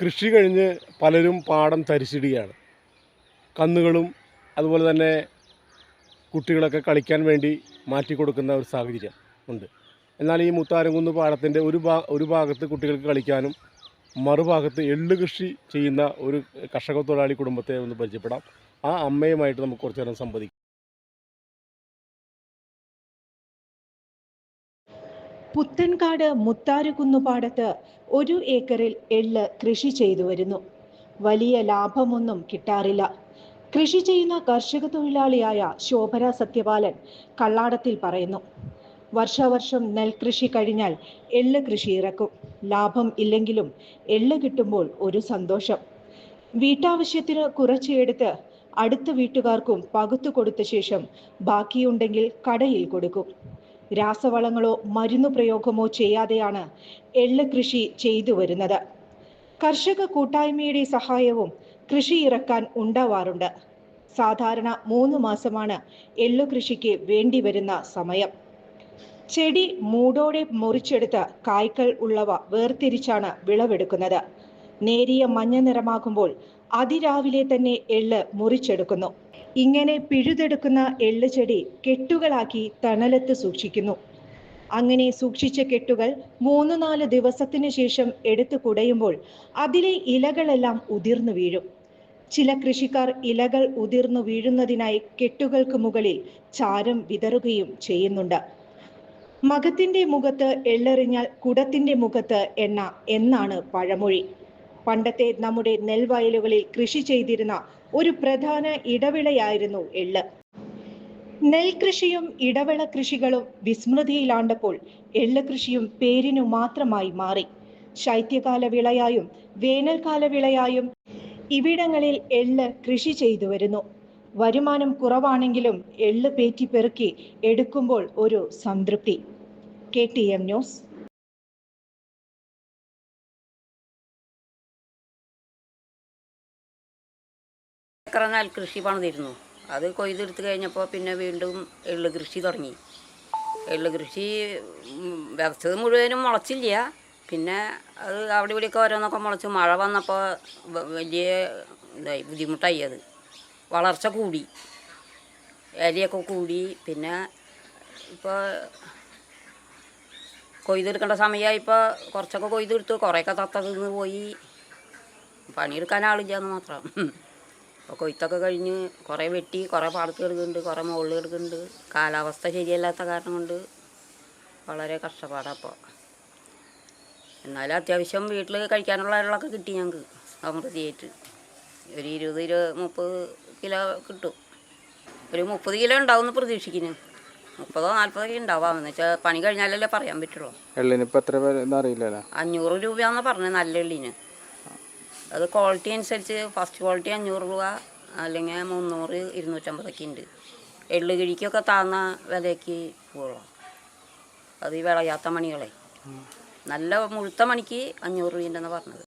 കൃഷി കഴിഞ്ഞ് പലരും പാടം തരിശിടുകയാണ്. കന്നുകളും അതുപോലെ തന്നെ കുട്ടികളൊക്കെ കളിക്കാൻ വേണ്ടി മാറ്റി കൊടുക്കുന്ന ഒരു സാഹചര്യം ഉണ്ട്. എന്നാൽ ഈ മുത്താരംകുന്ന് പാടത്തിന്റെ ഒരു ഭാ ഒരു ഭാഗത്ത് കുട്ടികൾക്ക് കളിക്കാനും മറുഭാഗത്ത് എള്ളു കൃഷി ചെയ്യുന്ന ഒരു കർഷക തൊഴിലാളി കുടുംബത്തെ ഒന്ന് പരിചയപ്പെടാം. ആ അമ്മയുമായിട്ട് നമുക്ക് കുറച്ച് നേരം സംവദിക്കാം. പുത്തൻകാട് മുത്താരുകുന്നുപാടത്ത് ഒരു ഏക്കറിൽ എള്ള് കൃഷി ചെയ്തു വരുന്നു. വലിയ ലാഭമൊന്നും കിട്ടാറില്ല. കൃഷി ചെയ്യുന്ന കർഷക തൊഴിലാളിയായ ശോഭന സത്യപാലൻ കള്ളാടത്തിൽ പറയുന്നു. വർഷാവർഷം നെൽകൃഷി കഴിഞ്ഞാൽ എള്ള് കൃഷി ഇറക്കും. ലാഭം ഇല്ലെങ്കിലും എള്ള് കിട്ടുമ്പോൾ ഒരു സന്തോഷം. വീട്ടാവശ്യത്തിന് കുറച്ച് എടുത്ത് അടുത്ത വീട്ടുകാർക്കും പകുത്തു കൊടുത്ത ശേഷം ബാക്കിയുണ്ടെങ്കിൽ കടയിൽ കൊടുക്കും. രാസവളങ്ങളോ മരുന്നു പ്രയോഗമോ ചെയ്യാതെയാണ് എള്ള് കൃഷി ചെയ്തു വരുന്നത്. കർഷക കൂട്ടായ്മയുടെ സഹായവും കൃഷി ഇറക്കാൻ ഉണ്ടാവാറുണ്ട്. സാധാരണ മൂന്ന് മാസമാണ് എള്ളു കൃഷിക്ക് വേണ്ടി വരുന്ന സമയം. ചെടി മൂടോടെ മുറിച്ചെടുത്ത് കായ്കൾ ഉള്ളവ വേർതിരിച്ചാണ് വിളവെടുക്കുന്നത്. നേരിയ മഞ്ഞ നിറമാകുമ്പോൾ അതിരാവിലെ തന്നെ എള്ള് മുറിച്ചെടുക്കുന്നു. ഇങ്ങനെ പിഴുതെടുക്കുന്ന എള്ളുചെടി കെട്ടുകളാക്കി തണലത്ത് സൂക്ഷിക്കുന്നു. അങ്ങനെ സൂക്ഷിച്ച കെട്ടുകൾ മൂന്ന് നാല് ദിവസത്തിന് ശേഷം എടുത്തു കുടയുമ്പോൾ അതിലെ ഇലകളെല്ലാം ഉതിർന്നു വീഴും. ചില കൃഷിക്കാർ ഇലകൾ ഉതിർന്നു വീഴുന്നതിനായി കെട്ടുകൾക്ക് മുകളിൽ ചാരം വിതറുകയും ചെയ്യുന്നുണ്ട്. മകത്തിന്റെ മുഖത്ത് എള്ളെറിഞ്ഞാൽ കുടത്തിന്റെ മുഖത്ത് എണ്ണ എന്നാണ് പഴമൊഴി. പണ്ടത്തെ നമ്മുടെ നെൽവയലുകളിൽ കൃഷി ചെയ്തിരുന്ന ഒരു പ്രധാന ഇടവിളയായിരുന്നു എള്ള്. നെൽകൃഷിയും ഇടവിള കൃഷികളും വിസ്മൃതിയിലാണ്ടപ്പോൾ എള്ള് കൃഷിയും പേരിനു മാത്രമായി മാറി. ശൈത്യകാല വിളയായും വേനൽക്കാല വിളയായും ഇവിടങ്ങളിൽ എള്ള് കൃഷി ചെയ്തു വരുന്നു. വരുമാനം കുറവാണെങ്കിലും എള്ള് പേറ്റി പെറുക്കി എടുക്കുമ്പോൾ ഒരു സംതൃപ്തി. K T M news. ഏക്കറ നെൽകൃഷി പണിതിരുന്നു. അത് കൊയ്തെടുത്ത് കഴിഞ്ഞപ്പോൾ പിന്നെ വീണ്ടും എള്ള് കൃഷി തുടങ്ങി. എള്ള് കൃഷി വിതച്ചത് മുഴുവനും മുളച്ചില്ല. പിന്നെ അത് അവിടെ ഇവിടെയൊക്കെ ഓരോന്നൊക്കെ മുളച്ച് മഴ വന്നപ്പോൾ വലിയ ഇതായി ബുദ്ധിമുട്ടായി അത്. വളർച്ച കൂടി. ഇലയൊക്കെ കൂടി. പിന്നെ ഇപ്പോൾ കൊയ്തെടുക്കേണ്ട സമയമായിപ്പോൾ കുറച്ചൊക്കെ കൊയ്തെടുത്തു. കുറേയൊക്കെ തത്ത തിന്ന് പോയി. പണിയെടുക്കാൻ ആളില്ല എന്ന് മാത്രം. അപ്പോൾ കൊയ്ത്തൊക്കെ കഴിഞ്ഞ് കുറേ വെട്ടി കുറേ പാടത്ത് കിടക്കുന്നുണ്ട് കുറേ മുകളിൽ കിടക്കുന്നുണ്ട് കാലാവസ്ഥ ശരിയല്ലാത്ത കാരണം കൊണ്ട് വളരെ കഷ്ടപ്പാടാണ് അപ്പോൾ എന്നാലും അത്യാവശ്യം വീട്ടിൽ കഴിക്കാനുള്ള അരളൊക്കെ കിട്ടി ഞങ്ങൾക്ക് അമൃതിയായിട്ട് ഒരു ഇരുപത് ഇരുപത് മുപ്പത് കിലോ കിട്ടും. ഒരു മുപ്പത് കിലോ ഉണ്ടാവുമെന്ന് പ്രതീക്ഷിക്കുന്നു. മുപ്പതോ നാൽപ്പതോ കിലോ ഉണ്ടാവാമെന്ന് വെച്ചാൽ പണി കഴിഞ്ഞാലല്ലേ പറയാൻ പറ്റുള്ളൂ. എള്ളിന് ഇപ്പം എത്ര അറിയില്ലല്ലോ അഞ്ഞൂറ് രൂപയാണെന്ന് പറഞ്ഞത് നല്ല എള്ളിന്. അത് ക്വാളിറ്റി അനുസരിച്ച് ഫസ്റ്റ് ക്വാളിറ്റി അഞ്ഞൂറ് രൂപ അല്ലെങ്കിൽ മുന്നൂറ് ഇരുന്നൂറ്റമ്പതൊക്കെ ഉണ്ട് എള്ളു കിഴിക്കൊക്കെ താന്ന വിലയ്ക്ക് പോകണം അത് ഈ വിളയാത്ത മണികളെ. നല്ല മുഴുത്ത മണിക്ക് അഞ്ഞൂറ് രൂപ ഉണ്ടെന്ന് പറഞ്ഞത്.